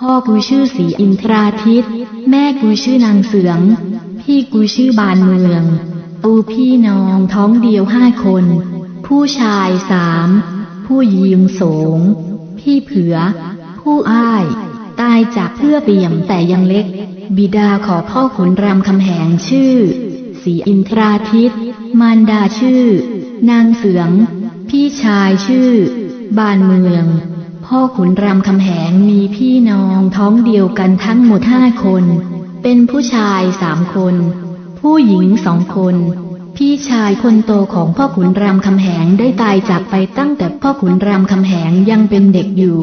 พ่อกูชื่อสีอินทราทิตแม่กูชื่อนางเสือง พี่กูชื่อบานเมืองปูพี่น้องท้องเดียวห้าคน ผู้ชายสาม ผู้หญิงสง พี่เผือ ผู้อ้าย ตายจากเพื่อเปี่ยมแต่ยังเล็ก บิดาขอพ่อขุนรามคำแหงชื่อ สีอินทราทิตมารดาชื่อ นางเสือง พี่ชายชื่อ บานเมือง พ่อขุนรามคำแหงมีพี่น้องท้องเดียวกันทั้งหมดห้าคน เป็นผู้ชายสามคน ผู้หญิงสองคน พี่ชายคนโตของพ่อขุนรามคำแหงได้ตายจากไปตั้งแต่พ่อขุนรามคำแหงยังเป็นเด็กอยู่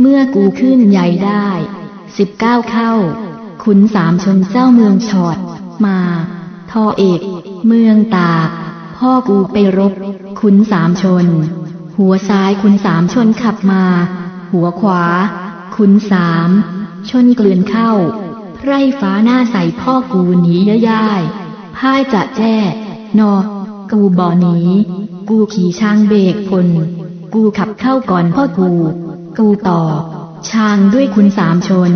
เมื่อกูขึ้นใหญ่ได้สิบเก้าเข้า ขุนสามชนเจ้าเมืองชอด มาทอเอก เมืองตาก พ่อกูไปรบ ขุนสามชน หัวซ้ายขุนสามชนขับมา หัวขวาขุนสามชนเกลือนเข้า ไร่ฟ้าหน้าใสพ่อกูหนีย่ายพ่ายจะแจ้ นอ กูบ่อหนีกูขี่ช้างเบรกพล กูขับเข้าก่อนพ่อกู กูต่อ ช้างด้วยคุณสามชน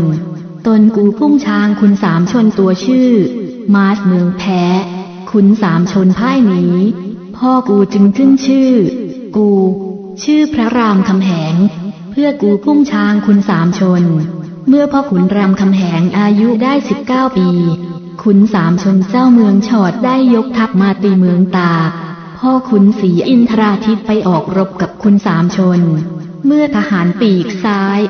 ตนกูพุ่งช้างคุณสามชนตัวชื่อ มาสเมืองแพ้ คุณสามชนพ่ายหนี พ่อกูจึงขึ้นชื่อ กู ชื่อพระรามคำแหง เพื่อกูพุ่งช้างคุณสามชน เมื่อพ่อขุนรามคำแหงอายุได้สิบเก้าปี ขุนสามชนเจ้าเมืองชอดได้ยกทัพมาตีเมืองตา พ่อขุนศรีอินทราทิตไปออกรบกับคุณสามชน เมื่อทหารปีกซ้าย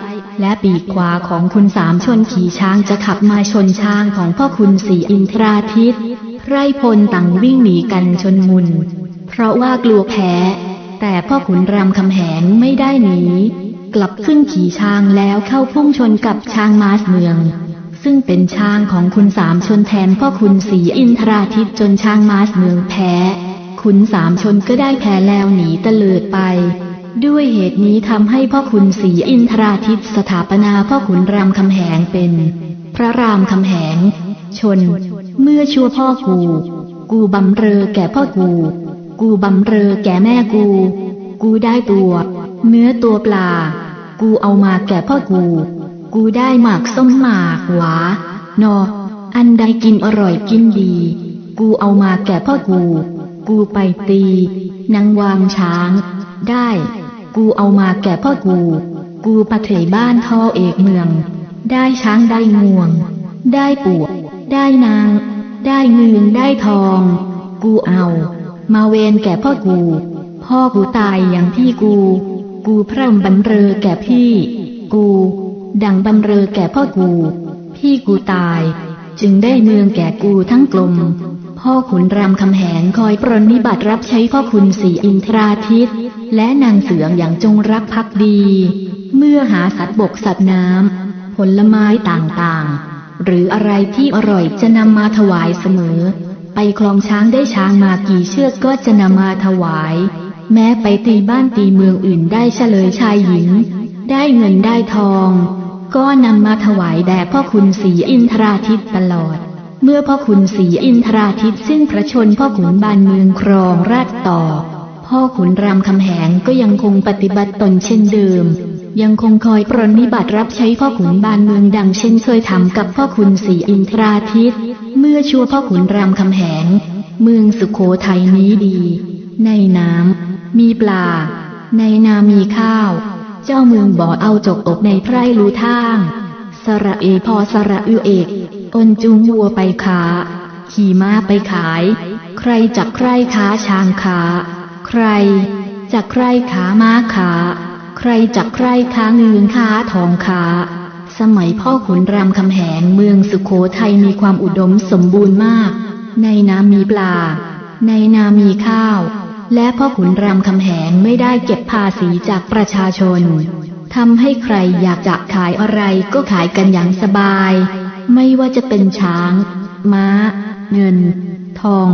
และปีกขวาของคุณสามชนขี่ช้างจะขับมาชนช้างของพ่อคุณศรีอินทราทิตไพรพลต่างวิ่งหนีกันชนมุน เพราะว่ากลัวแพ้ แต่พ่อขุนรามคำแหงไม่ได้หนี กลับขึ้นขี่ช้างแล้วเข้าพุ่งชนกับช้างมาสเมือง ซึ่งเป็นช้างของคุณสามชนแทนพ่อคุณศรีอินทราทิตจนช้างมาสเมืองแพ้ คุณสามชนก็ได้แพ้แล้วหนีเตลิดไปด้วยเหตุนี้ทำให้พ่อคุณศรีอินทราทิตสถาปนาพ่อขุนรามคำแหงเป็น พระรามคำแหง ชน เมื่อชั่วพ่อกู กูบำเรอแก่พ่อกู กูบำเรอแก่แม่กู กูได้ตัวเนื้อตัวปลา กูเอามาแก่พ่อกู กูได้หมากส้มหมากหวานอ อันใดกินอร่อยกินดี กูเอามาแก่พ่อกู กูไปตีนางวางช้าง ได้ กูเอามาแก่พ่อกู กูปะเถยบ้านท่อเอกเมือง ได้ช้างได้งวง ได้ปวกได้นาง ได้เงินได้ทอง กูเอา มาเวนแก่พ่อกู พ่อกูตายอย่างพี่กู กูพร่ำบำเรอแก่พี่ กู ดังบำเรอแก่พ่อกู พี่กูตาย จึงได้เมืองแก่กูทั้งกลม พ่อขุนรามคำแหงคอยปรนนิบัติรับใช้พ่อคุณสีอินทราทิตและนางเสืองอย่างจงรักภักดี เมื่อหาสัตว์บกสัตว์น้ำผลไม้ต่างๆ หรืออะไรที่อร่อยจะนำมาถวายเสมอ ไปคลองช้างได้ช้างมากี่เชือกก็จะนำมาถวาย แม้ไปตีบ้านตีเมืองอื่นได้เฉลยชายหญิง ได้เงินได้ทอง ก็นำมาถวายแด่พ่อคุณสีอินทราทิตตลอด เมื่อพ่อขุนศรีอินทราทิตสิ้นพระชนพ่อขุนบานเมืองครองราชต่อ พ่อขุนรามคำแหงก็ยังคงปฏิบัติตนเช่นเดิม ยังคงคอยปรนนิบัติรับใช้พ่อขุนบานเมืองดังเช่นเคยทำกับพ่อขุนศรีอินทราทิต เมื่อชั่วพ่อขุนรามคำแหง เมืองสุโขทัยนี้ดี ในน้ำมีปลา ในนามีข้าว เจ้าเมืองบ่อเอาจกอกในไพร่รูทางสระเอพอสระอือเอกอนจูงวัวไปขาขี่ม้าไปขาย ใครจักใครขาช้างขาใครจักใครขาม้าขา ใครจักใครขาเงินขาทองขาสมัยพ่อขุนรามคำแหงเมืองสุขโขทัยมีความอุดมสมบูรณ์มาก ในน้ำมีปลา ในนามีข้าว และพ่อขุนรามคำแหงไม่ได้เก็บภาษีจากประชาชนทำให้ใครอยากจะขายอะไรก็ขายกันอย่างสบาย ไม่ว่าจะเป็นช้าง ม้า เงิน ทอง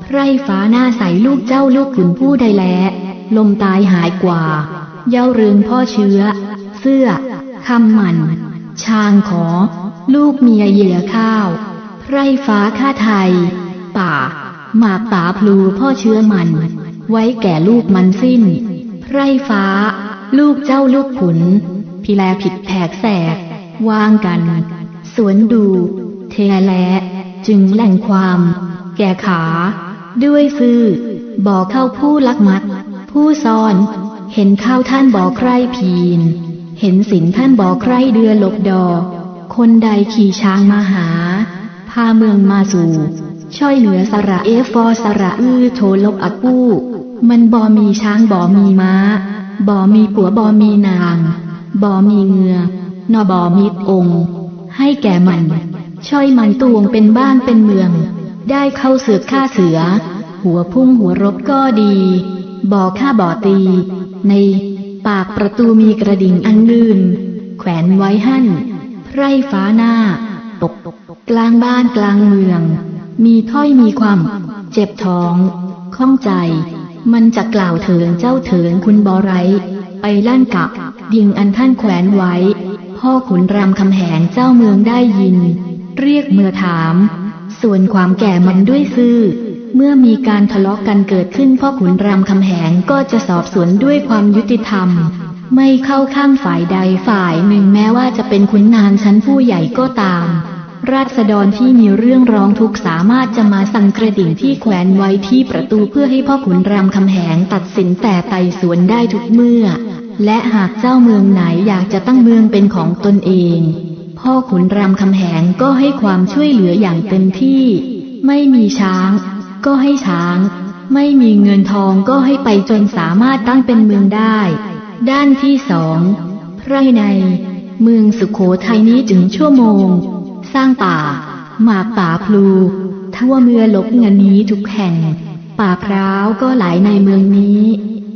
ไพร่ฟ้าหน้าใสลูกเจ้าลูกขุนผู้ใดแลลมตายหายกว่า เย้าเรืองพ่อเชื้อ เสื้อคำหมันช้างขอ ลูกเมียเหยื่อข้าว ไร่ฟ้าข้าไทย ป่า หมากป่าพลูพ่อเชื้อมัน ไว้แก่ลูกมันสิ้น ไร่ฟ้า ลูกเจ้าลูกขุน พิแลผิดแผกแสก วางกัน สวนดู เทแลจึงแหล่งความ แก่ขา ด้วยซื่อบอกเข้าผู้ลักมัด ผู้ซ่อน เห็นข้าวท่านบ่อใครพีน เห็นสินท่านบ่อใครเดือหลบดอก คนใดขี่ช้างมาหา พาเมืองมาสู่ ช่อยเหลือสระเอฟอสระอื้อโทลบอักกู้ มันบ่ มีช้างบ่ มีม้า บ่ มีผัวบ่ มีนาง บ่ มีเงือนอบ่ มีองค์ ให้แก่มัน ช่อยมันตวงเป็นบ้านเป็นเมือง ได้เข้าเสือกฆ่าเสือ หัวพุ่งหัวรบก็ดี บ่อฆ่าบ่อตี ในปากประตูมีกระดิ่งอันลื่น แขวนไว้หั่น ไพร่ฟ้าหน้าปกกลางบ้านกลางเมือง มีถ้อยมีความ เจ็บท้อง ข้องใจ มันจะกล่าวเถิงเจ้าเถิงคุณบอไรไปลั่นกับ ดิ่งอันท่านแขวนไว้ พ่อขุนรามคำแหงเจ้าเมืองได้ยิน เรียกเมื่อถาม ส่วนความแก่มันด้วยซื่อ เมื่อมีการทะเลาะกันเกิดขึ้นพ่อขุนรามคำแหงก็จะสอบสวนด้วยความยุติธรรม ไม่เข้าข้างฝ่ายใดฝ่ายหนึ่งแม้ว่าจะเป็นขุนนางชั้นผู้ใหญ่ก็ตาม ราษฎรที่มีเรื่องร้องทุกสามารถจะมาสั่งกระดิ่งที่แขวนไว้ที่ประตูเพื่อให้พ่อขุนรามคำแหงตัดสินแต่ไต่สวนได้ทุกเมื่อ และหากเจ้าเมืองไหนอยากจะตั้งเมืองเป็นของตนเองพ่อขุนรามคำแหงก็ให้ความช่วยเหลืออย่างเต็มที่ ไม่มีช้าง ก็ให้ช้าง ไม่มีเงินทองก็ให้ไปจนสามารถตั้งเป็นเมืองได้ ด้านที่สองไพร่ใน เมืองสุขโขทัยนี้ถึงชั่วโมง สร้างป่า หมากป่าพลูทั่วเมืองลบเงินนี้ทุกแห่ง ป่าพร้าวก็หลายในเมืองนี้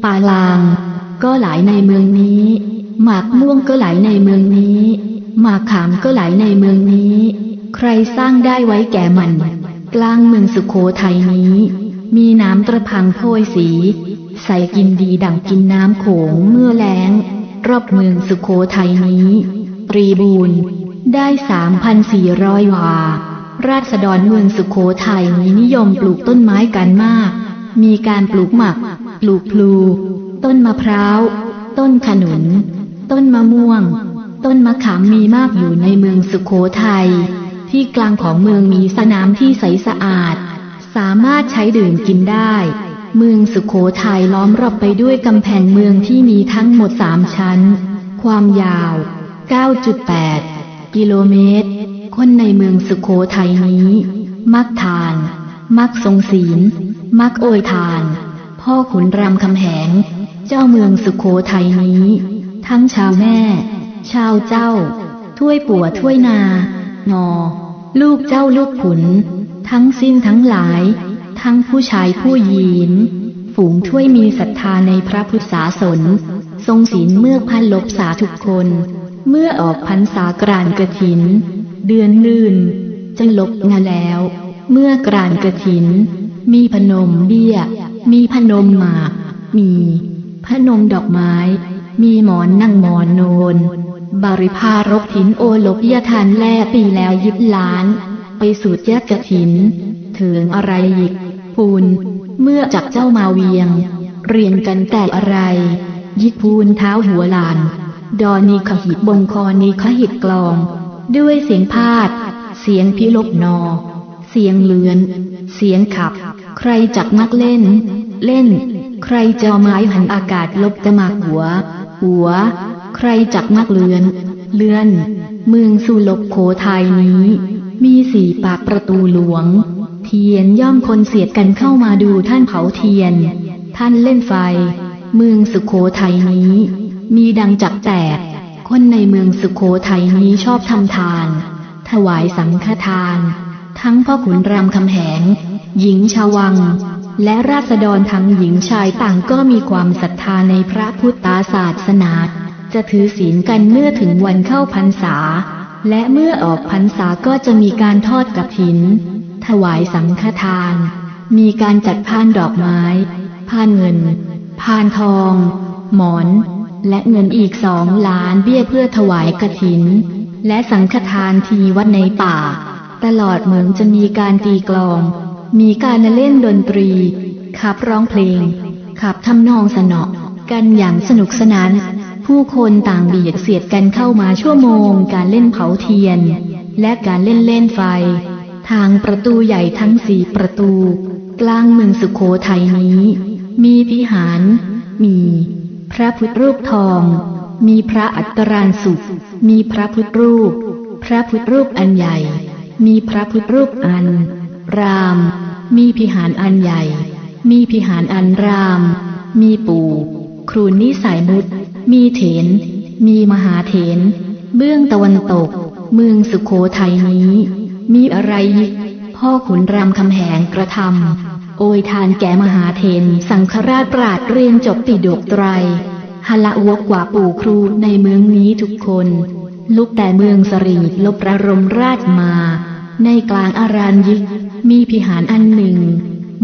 ป่าลาง ก็หลายในเมืองนี้ หมากม่วงก็หลายในเมืองนี้ หมากขามก็หลายในเมืองนี้ ใครสร้างได้ไว้แก่มัน กลางเมืองสุโขทัยนี้ มีน้ำตระพังโพยสี ใส่กินดีดังกินน้ำโขงเมื่อแล้ง รอบเมืองสุโขทัยนี้ ตรีบูรณ์ได้สามพันสี่ร้อยวา ราษฎรเมืองสุโขทัยนี้นิยมปลูกต้นไม้กันมาก มีการปลูกหมัก ปลูกพลู ต้นมะพร้าว ต้นขนุน ต้นมะม่วง ต้นมะขามมีมากอยู่ในเมืองสุโขทัย ที่กลางของเมืองมีสนามที่ใสสะอาด สามารถใช้ดื่มกินได้ เมืองสุโขทัยล้อมรอบไปด้วยกำแพงเมืองที่มีทั้งหมดสามชั้น ความยาว 9.8 กิโลเมตร คนในเมืองสุโขทัยนี้ มักทาน มักทรงศีล มักโอยทาน พ่อขุนรามคำแหง เจ้าเมืองสุโขทัยนี้ ทั้งชาวแม่ ชาวเจ้า ถ้วยปัวถ้วยนา นอ ลูกเจ้าลูกขุน ทั้งสิ้นทั้งหลาย ทั้งผู้ชายผู้หญิงฝูงถ้วยมีศรัทธาในพระพุทธศาสน ทรงศีลเมื่อพันลบสาทุกคน เมื่อออกพรรษากรานกระถิน เดือนลื่นจะลบงาแล้ว เมื่อกรานกระถิน มีพนมเบี้ย มีพนมหมาก มีพนมดอกไม้ มีหมอนนั่งหมอนโนน บริพารกถินโอลบยทานแล่ปีแล้วยิบล้าน ไปสู่แยกกะถิน ถึงอะไรอีกพูน เมื่อจากเจ้ามาเวียง เรียนกันแต่อะไร ยิดพูนเท้าหัวลาน ดอนีขหิดบนคอนีขหิดกลอง ด้วยเสียงพาด เสียงพิลบนอ เสียงเลือน เสียงขับ ใครจักมักเล่น เล่น ใครจะเอาไม้หันอากาศลบกะมากหัว หัว ใครจักมักเลือน เลื่อน เมืองสุลบโขทัยนี้ มีสี่ปากประตูหลวง เทียนย่อมคนเสียดกันเข้ามาดูท่านเผาเทียน ท่านเล่นไฟ เมืองสุโขทัยนี้ มีดังจักแตก คนในเมืองสุโขทัยนี้ชอบทำทาน ถวายสังฆทาน ทั้งพ่อขุนรามคำแหง หญิงชาววังและราษฎรทั้งหญิงชายต่างก็มีความศรัทธาในพระพุทธศาสนา จะถือศีลกันเมื่อถึงวันเข้าพรรษา และเมื่อออกพรรษาก็จะมีการทอดกฐิน ถวายสังฆทาน มีการจัดพานดอกไม้ พานเงิน พานทอง หมอน และเงินอีกสองล้านเบี้ยเพื่อถวายกฐิน และสังฆทานทีวัดในป่า ตลอดเมืองจะมีการตีกลอง มีการเล่นดนตรีขับร้องเพลงขับทำนองสนอกันอย่างสนุกสนาน ผู้คนต่างเบียดเสียดกันเข้ามาชั่วโมง การเล่นเผาเทียน และการเล่นเล่นไฟ ทางประตูใหญ่ทั้งสี่ประตู กลางเมืองสุโขทัยนี้ มีพิหาร มี พระพุทธรูปทอง มีพระอัตตรานสุข มีพระพุทธรูป พระพุทธรูปอันใหญ่ มีพระพุทธรูปอัน ราม มีพิหารอันใหญ่ มีพิหารอันราม มีปู่ ครูนิสัยมุต มีเถน มีมหาเถน เบื้องตะวันตก เมืองสุโขทัยนี้ มีอะไรยิกพ่อขุนรามคำแหงกระทำโอยทานแก่มหาเทนสังฆราชปราดเรียนจบปิดกไตรฮละอวกกว่าปู่ครูในเมืองนี้ทุกคน ลุกแต่เมืองสรีลบระรมราชมา ในกลางอารานยิก มีพิหารอันหนึ่ง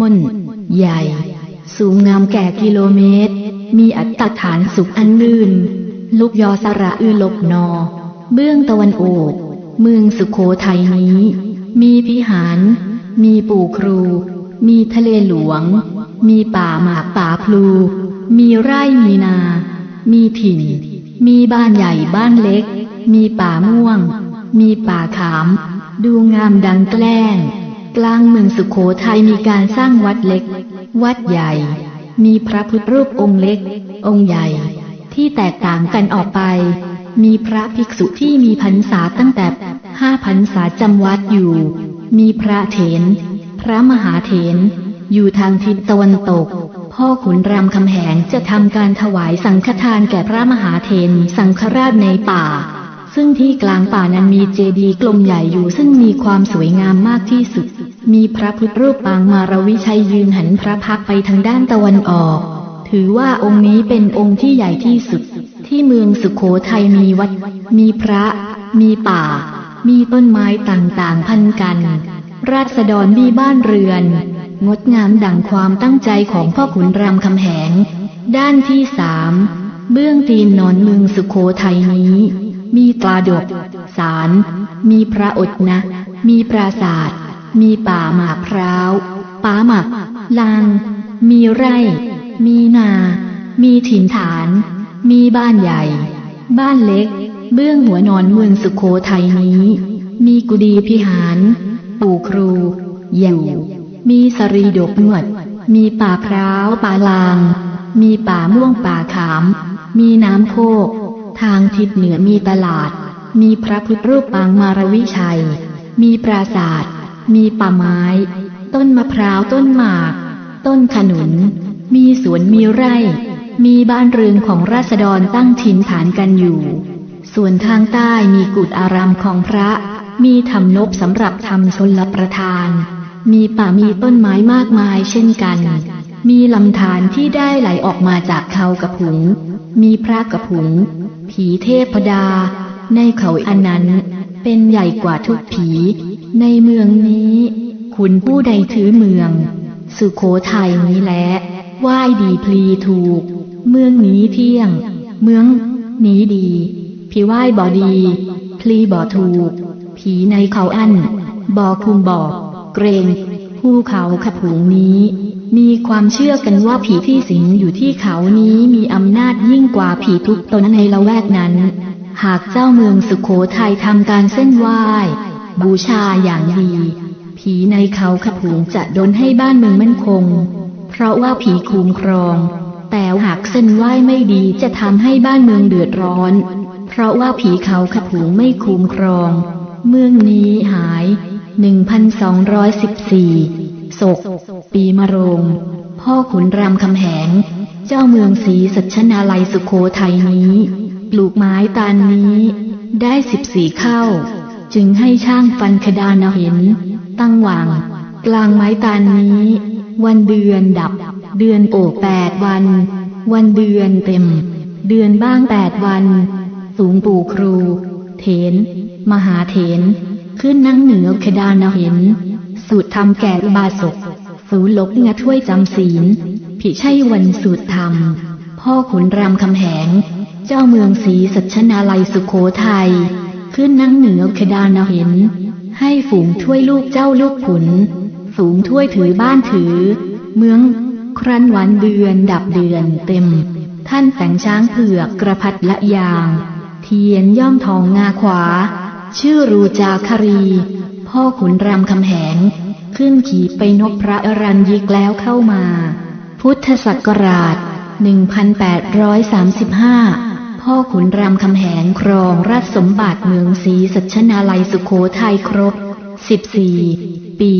มนใหญ่ สูงงามแก่กิโลเมตร มีอัตฐานสุขอันลื่น ลุกยอสระอือลบนอ เบื้องตะวันออกเมืองสุโขทัยนี้ มีพิหาร มีปู่ครู มีทะเลหลวง มีป่าหมากป่าพลู มีไร่มีนา มีถิ่น มีบ้านใหญ่บ้านเล็ก มีป่าม่วง มีป่าขาม ดูงามดังแกล้ง กลางเมืองสุโขทัยมีการสร้างวัดเล็ก วัดใหญ่ มีพระพุทธรูปองค์เล็ก องค์ใหญ่ ที่แตกต่างกันออกไป มีพระภิกษุที่มีพรรษาตั้งแต่ห้าพรรษาจำวัดอยู่ มีพระเถน พระมหาเถน อยู่ทางทิศตะวันตก พ่อขุนรามคำแหงจะทำการถวายสังฆทานแก่พระมหาเถนสังฆราชในป่าซึ่งที่กลางป่านั้นมีเจดีย์กลมใหญ่อยู่ซึ่งมีความสวยงามมากที่สุด มีพระพุทธรูปปางมารวิชัยยืนหันพระพักไปทางด้านตะวันออก ถือว่าองค์นี้เป็นองค์ที่ใหญ่ที่สุด ที่เมืองสุขโขทัยมีวัด มีพระ มีป่า มีต้นไม้ต่างๆพันกัน ราษฎรมีบ้านเรือน งดงามดังความตั้งใจของพ่อขุนรามคำแหง ด้านที่สามเบื้องตีนนอนเมืองสุขโขทัยนี้ มีตราดก สาร มีพระอดนะ มีปราศาสตร์ มีป่าหมากพร้าวป่าหมัก ลาง มีไร่ มีนา มีถิ่นฐาน มีบ้านใหญ่ บ้านเล็ก เบื้องหัวนอนเมืองสุโขทัยนี้ มีกุดีพิหาร ปู่ครูอยู่ มีสรีดกนวด มีป่าพร้าวป่าลาง มีป่าม่วงป่าขาม มีน้ำโคก ทางทิศเหนือมีตลาด มีพระพุทธรูปปางมารวิชัย มีปราศาสตร์ มีป่าไม้ ต้นมะพร้าวต้นหมาก ต้นขนุน มีสวนมีไร่ มีบ้านเรือนของราษฎรตั้งถิ่นฐานกันอยู่ ส่วนทางใต้มีกุฏอารามของพระ มีทำนบสำหรับทำชนลประทาน มีป่ามีต้นไม้มากมายเช่นกัน มีลำธารที่ได้ไหลออกมาจากเขากระผุง มีพระกระผุง ผีเทพดา ในเขาอันนั้นเป็นใหญ่กว่าทุกผี ในเมืองนี้ คุณผู้ใดถือเมือง สุโขทัยนี้แหละไหว้ดีพลีถูก เมืองนี้เที่ยง เมืองนี้ดีผีไหว้บ่ดี พลีบ่ถูก ผีในเขาอันบ่คุมบ่เกรงภูเขาขะผูงนี้ มีความเชื่อกันว่าผีที่สิงอยู่ที่เขานี้มีอำนาจยิ่งกว่าผีทุกตนในละแวกนั้น หากเจ้าเมืองสุขโขทัยทำการเส้นไหว้ บูชาอย่างดี ผีในเขาขะผูงจะดนให้บ้านเมืองมั่นคง เพราะว่าผีคุ้มครอง แต่หากเส้นไหว้ไม่ดีจะทำให้บ้านเมืองเดือดร้อน เพราะว่าผีเขาขะผูงไม่คุ้มครอง เมืองนี้หาย 1214ศก ปีมะโรง พ่อขุนรามคำแหง เจ้าเมืองศรีสัชนาลัยสุโขทัยนี้ ปลูกไม้ตาลนี้ ได้สิบสี่เข้า จึงให้ช่างฟันคดานเห็น ตั้งหว่างกลางไม้ตาลนี้ วันเดือนดับ เดือนโอกแปดวัน วันเดือนเต็ม เดือนบ้างแปดวัน สูงปู่ครู เถน มหาเถน ขึ้นนั่งเหนือคดานเห็นสูตรทำแก่อุบาสกสูลบงะถ้วยจำศีล ผิใช่วันสูตรธรรม พ่อขุนรามคำแหง เจ้าเมืองศรีสัชนาลัยสุโขทัยขึ้นนั่งเหนือคดานเห็นให้ฝูงถ้วยลูกเจ้าลูกขุน ฝูงถ้วยถือบ้านถือ เมือง ครั้นวันเดือนดับเดือนเต็ม ท่านแต่งช้างเผือกกระพัดละยาง เทียนย่อมทองงาขวา ชื่อรูจาครี พ่อขุนรามคำแหง ขึ้นขี่ไปนบพระอรัญยิกแล้วเข้ามา พุทธศักราช1835 พ่อขุนรามคำแหงครองราชสมบัติเมืองศรีสัชนาลัยสุโขทัยครบ 14 ปี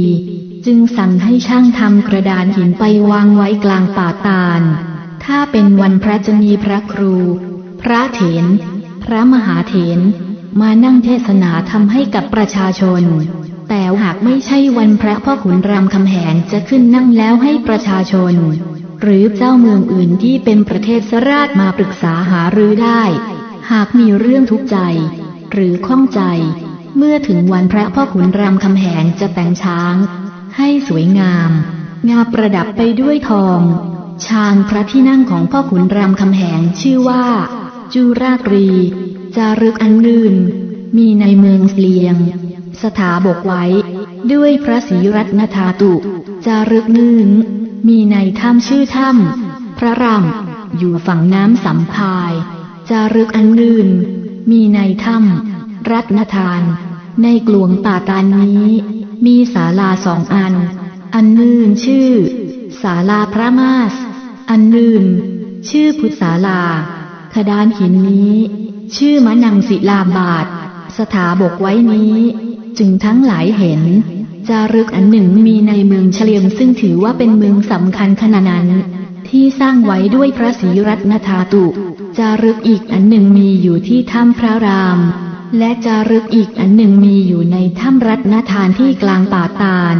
จึงสั่งให้ช่างทำกระดานหินไปวางไว้กลางป่าตาล ถ้าเป็นวันพระจะมีพระครู พระเถน พระมหาเถน มานั่งเทศนาทำให้กับประชาชน แต่หากไม่ใช่วันพระพ่อขุนรามคำแหงจะขึ้นนั่งแล้วให้ประชาชน หรือเจ้าเมืองอื่นที่เป็นประเทศสราชมาปรึกษาหารือได้ หากมีเรื่องทุกข์ใจ หรือข้องใจ เมื่อถึงวันพระพ่อขุนรามคำแหงจะแต่งช้าง ให้สวยงาม งาประดับไปด้วยทอง ช้างพระที่นั่งของพ่อขุนรามคำแหงชื่อว่าจูราตรี จารึกอันลื่น มีในเมืองเลียง สถาบกไว้ ด้วยพระศรีรัตนธาตุ จารึกนื่น มีในถ้ำชื่อถ้ำพระรามอยู่ฝั่งน้ำสัมพายจารึกอันลื่น มีในถ้ำรัตนทาน ในกลวงป่าตานนี้ มีศาลาสองอัน อันนื่นชื่อศาลาพระมาส อันนื่น ชื่อพุทธศาลาขดานหินนี้ ชื่อมะนังศิลาบาท สถาบกไว้นี้ จึงทั้งหลายเห็น จารึกอันหนึ่งมีในเมืองเฉลียมซึ่งถือว่าเป็นเมืองสำคัญขนาดนั้น ที่สร้างไว้ด้วยพระศรีรัตนธาตุ จารึกอีกอันหนึ่งมีอยู่ที่ถ้ำพระราม และจารึกอีกอันหนึ่งมีอยู่ในถ้ำรัตนทานที่กลางป่าตาล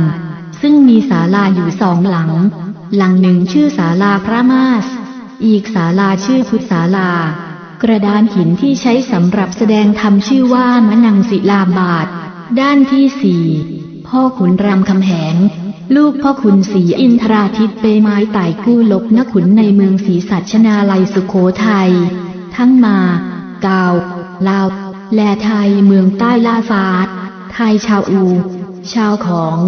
ซึ่งมีศาลาอยู่สองหลัง หลังหนึ่งชื่อศาลาพระมาส อีกศาลาชื่อพุทธศาลา กระดานหินที่ใช้สำหรับแสดงธรรมชื่อว่ามะนังศิลาบาท ด้านที่สี่ พ่อขุนรามคำแหง ลูกพ่อขุนศรีอินทราทิตเปไม้ไต่กู้ลบนขุนในเมืองศรีสัชนาลัยสุโขทัย ทั้งมา กาว ลาว แลไทยเมืองใต้ลาฟาดไทยชาวอู ชาวของ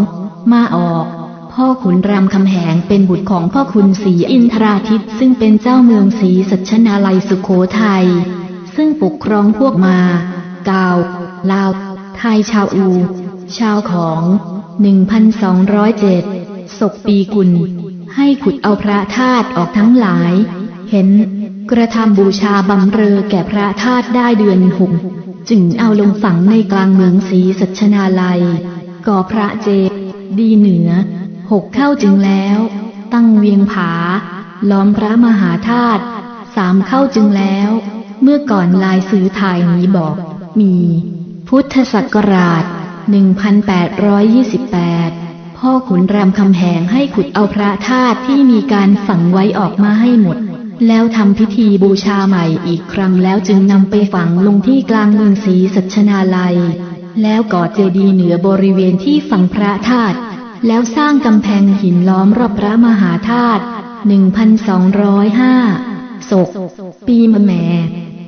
มาออกพ่อขุนรามคำแหงเป็นบุตรของพ่อขุนศรีอินทราทิตซึ่งเป็นเจ้าเมืองศรีสัชนาลัยสุโขทัย ซึ่งปกครองพวกมา กาว ลาว ไทยชาวอู ชาวของ 1207 ศกปีกุล ให้ขุดเอาพระธาตุออกทั้งหลาย เห็น กระทำบูชาบำเรอแก่พระธาตุได้เดือนหกจึงเอาลงฝังในกลางเมืองศรีสัชนาลัย ก่อพระเจดีเหนือ หกเข้าจึงแล้ว ตั้งเวียงผา ล้อมพระมหาธาตุสามเข้าจึงแล้ว เมื่อก่อนลายสื่อไทยนี้บอก มี พุทธศักราช 1828 พ่อขุนรามคำแหงให้ขุดเอาพระธาตุที่มีการฝังไว้ออกมาให้หมด แล้วทำพิธีบูชาใหม่อีกครั้งแล้วจึงนำไปฝังลงที่กลางเมืองศรีสัชนาลัย แล้วก่อเจดีย์เหนือบริเวณที่ฝังพระธาตุแล้วสร้างกำแพงหินล้อมรอบพระมหาธาตุ 1205 ศก ปีมะแม่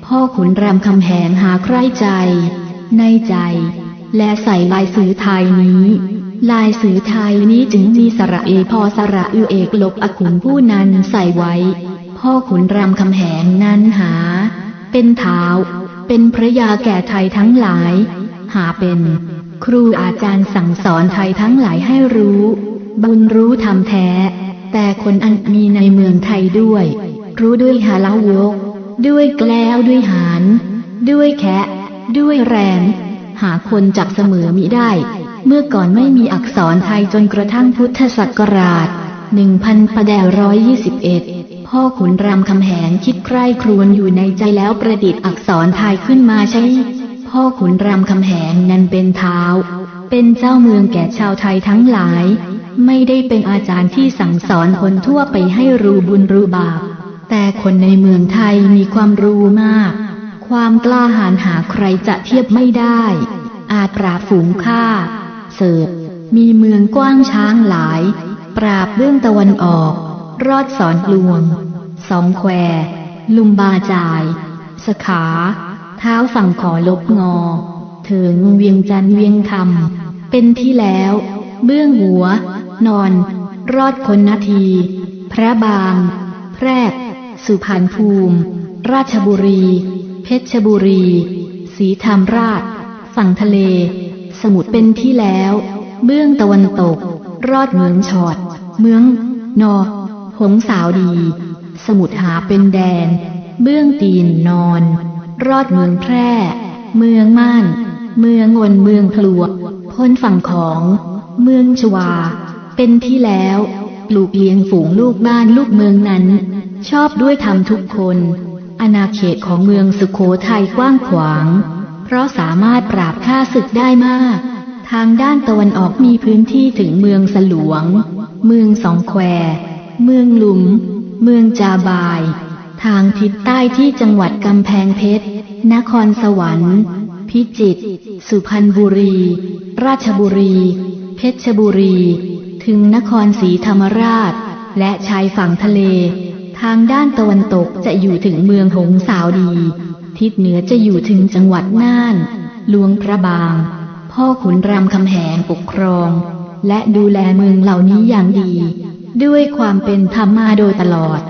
พ่อขุนรามคำแหงหาใคร่ใจ ในใจ และใส่ลายสือไทยนี้ ลายสือไทยนี้จึงมีสระเอพอสระอือเอกลบอขุนผู้นั้นใส่ไว้ พ่อขุนรามคำแหงนั้นหา เป็นเท้า เป็นพระยาแก่ไทยทั้งหลาย หาเป็น ครูอาจารย์สั่งสอนไทยทั้งหลายให้รู้ บุญรู้ธรรมแท้ แต่คนอันมีในเมืองไทยด้วย รู้ด้วยหาเล้ายก ด้วยแกล้วด้วยหารด้วยแคะ ด้วยแรง หาคนจับเสมอมิได้ เมื่อก่อนไม่มีอักษรไทยจนกระทั่งพุทธศักราช 1821 พ่อขุนรามคำแหงคิดใคร่ครวญอยู่ในใจแล้วประดิษฐ์อักษรไทยขึ้นมาใช้ พ่อขุนรามคำแหงนั้นเป็นเท้า เป็นเจ้าเมืองแก่ชาวไทยทั้งหลาย ไม่ได้เป็นอาจารย์ที่สั่งสอนคนทั่วไปให้รู้บุญรู้บาป แต่คนในเมืองไทยมีความรู้มาก ความกล้าหาญหาใครจะเทียบไม่ได้ อาจปราบฝูงข้าเสิร์ฟมีเมืองกว้างช้างหลาย ปราบเรื่องตะวันออก รอดสอนลวง สองแคว ลุมบาจาย สขา เท้าฝั่งขอลบงอ ถึงเวียงจันเวียงธรรมเป็นที่แล้ว เบื้องหัว นอน รอดคนนาที พระบาง แพรก สุพรรณภูมิ ราชบุรี เพชรบุรีศรีธรรมราช ฝั่งทะเล สมุทรเป็นที่แล้ว เบื้องตะวันตก รอดเมืองชอด เมือง นอ หงสาวดี สมุทรหาเป็นแดน เบื้องตีนนอน รอดเมืองแพร่ เมืองม่าน เมืองวนเมืองพลวกพ้นฝั่งของ เมืองชวา เป็นที่แล้วปลูกเลี้ยงฝูงลูกบ้านลูกเมืองนั้น ชอบด้วยธรรมทุกคน อาณาเขตของเมืองสุขโขทัยกว้างขวาง เพราะสามารถปราบฆ่าศึกได้มาก ทางด้านตะวันออกมีพื้นที่ถึงเมืองสลวง เมืองสองแคว เมืองหลุม เมืองจาบาย ทางทิศใต้ที่จังหวัดกำแพงเพชร นครสวรรค์ พิจิตร สุพรรณบุรี ราชบุรี เพชรบุรี ถึงนครศรีธรรมราช และชายฝั่งทะเล ทางด้านตะวันตกจะอยู่ถึงเมืองหงสาวดี ทิศเหนือจะอยู่ถึงจังหวัดน่านหลวงพระบาง พ่อขุนรามคำแหงปกครอง และดูแลเมืองเหล่านี้อย่างดี ด้วยความเป็นธรรมมาโดยตลอด